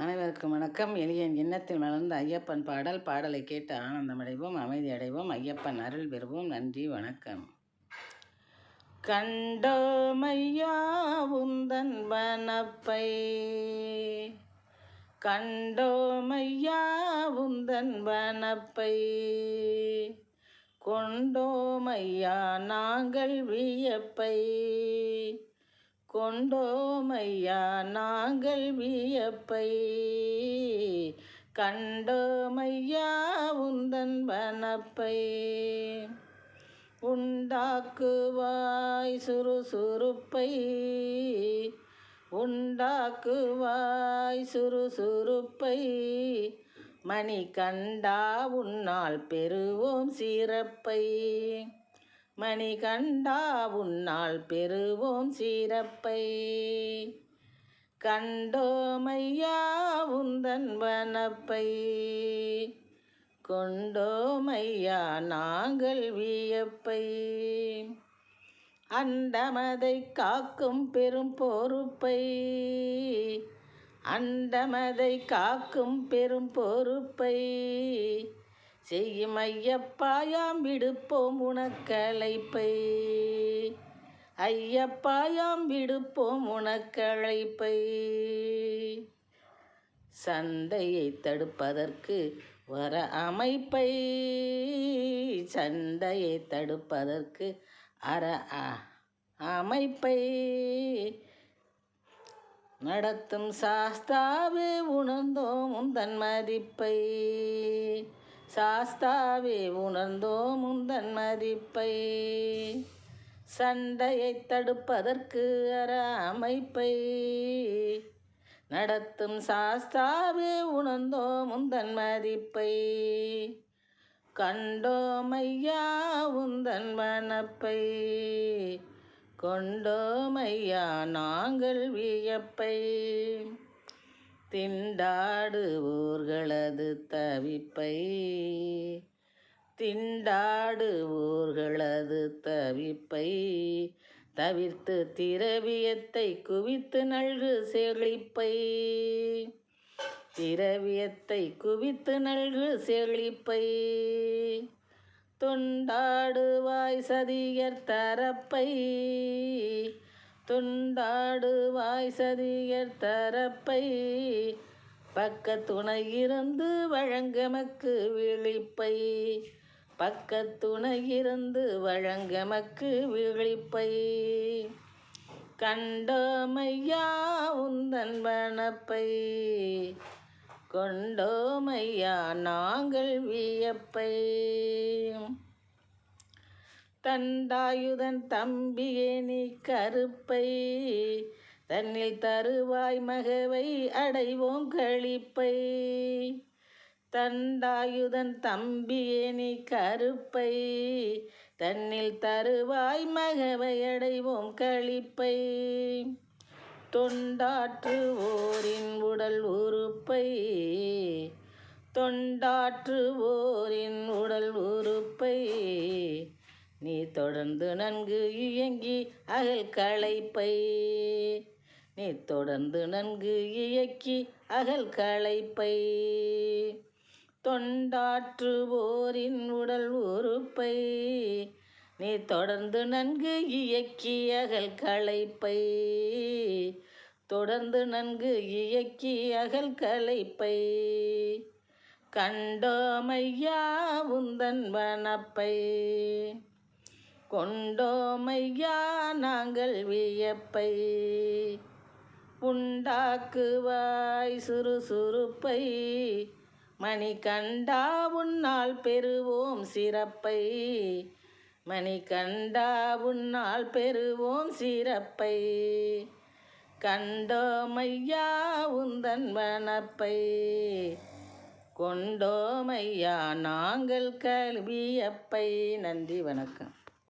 அனைவருக்கும் வணக்கம். எளியன் எண்ணத்தில் மலர்ந்த ஐயப்பன் பாடல் பாடலை கேட்டு ஆனந்தமடைவோம் அமைதி அடைவோம் ஐயப்பன் அருள் பெறுவோம். நன்றி வணக்கம். கண்டோமையா உந்தன் வனப்பை. கண்டோமையா உந்தன் வனப்பை. கொண்டோமையா நாங்கள் வியப்பை. கொண்டோமையா நாங்கள் வியப்பை கண்டோமையா உந்தன் வனப்பை உண்டாக்குவாய் சுறுசுறுப்பை உண்டாக்குவாய் சுறுசுறுப்பை மணி கண்டா உன்னால் பெறுவோம் சிறப்பை. மணி கண்டா உன்னால் பெறுவோம் சீரப்பை கண்டோமையா உந்தன் வனப்பை. கொண்டோமையா நாங்கள் வியப்பை. அண்டமதை காக்கும் பெரும் பொறுப்பை. அண்டமதை காக்கும் பெரும் பொறுப்பை. செய்யும் ஐயப்பாயாம் விடுப்போம் உனக்கழைப்பை. ஐயப்பாயாம் விடுப்போம் உனக்கழைப்பை. சண்டையை தடுப்பதற்கு வர அமைப்பை. சண்டையை தடுப்பதற்கு அற அமைப்பை. நடத்தும் சாஸ்தாவே உணர்ந்தோம் உந்தன் மதிப்பை. சாஸ்தாவே உணர்ந்தோம் முந்தன் மதிப்பை. சண்டையை தடுப்பதற்கு அற அமைப்பை நடத்தும் சாஸ்தாவே உணர்ந்தோம் முந்தன் மதிப்பை. கண்டோமையா உந்தன் மனப்பை. கொண்டோமையா நாங்கள் வியப்பை. திண்டாடுவோர்களது தவிப்பை. திண்டாடுவோர்களது தவிப்பை. தவிர்த்து திரவியத்தை குவித்து நல்கு செழிப்பை. திரவியத்தை குவித்து நல்கு செழிப்பை. துண்டாடுவாய் சதியர் தரப்பை. துண்டாடுவாய் சதியர் தரப்பை. பக்க துணை இருந்து வழங்கமக்கு விழிப்பை. பக்க துணை இருந்து வழங்கமக்கு விழிப்பை. கண்டோமையா உந்தன் வனப்பை. கொண்டோமையா நாங்கள் வியப்பை. தண்டாயுதன் தம்பியே நீ கருப்பை. தன்னில் தருவாய் மகவை அடைவோம் கழிப்பை. தண்டாயுதன் தம்பியே நீ கருப்பை. தன்னில் தருவாய் மகவை அடைவோம் கழிப்பை. தொண்டாற்றுவோரின் உடல் உறுப்பை. தொண்டாற்றுவோரின் உடல் உறுப்பை. நீ தொடர்ந்து நன்கு இயங்கி அகல் களைப்பை. நீ தொடர்ந்து நன்கு இயக்கி அகல் களைப்பை. தொண்டாற்றுவோரின் உடல் உறுப்பை. நீ தொடர்ந்து நன்கு இயக்கி அகல் களைப்பை. தொடர்ந்து நன்கு இயக்கி அகல் களைப்பை. கண்டோமையா உந்தன் வனப்பை. கொண்டோமையா நாங்கள் வியப்பை உண்டாக்குவாய் சுறுசுறுப்பை மணி கண்டா உன்னால் பெறுவோம் சிறப்பை மணி கண்டா உன்னால் பெறுவோம் சிறப்பை கண்டோமையா உந்தன் வனப்பை கொண்டோமையா நாங்கள் கல்வியப்பை. நன்றி வணக்கம்.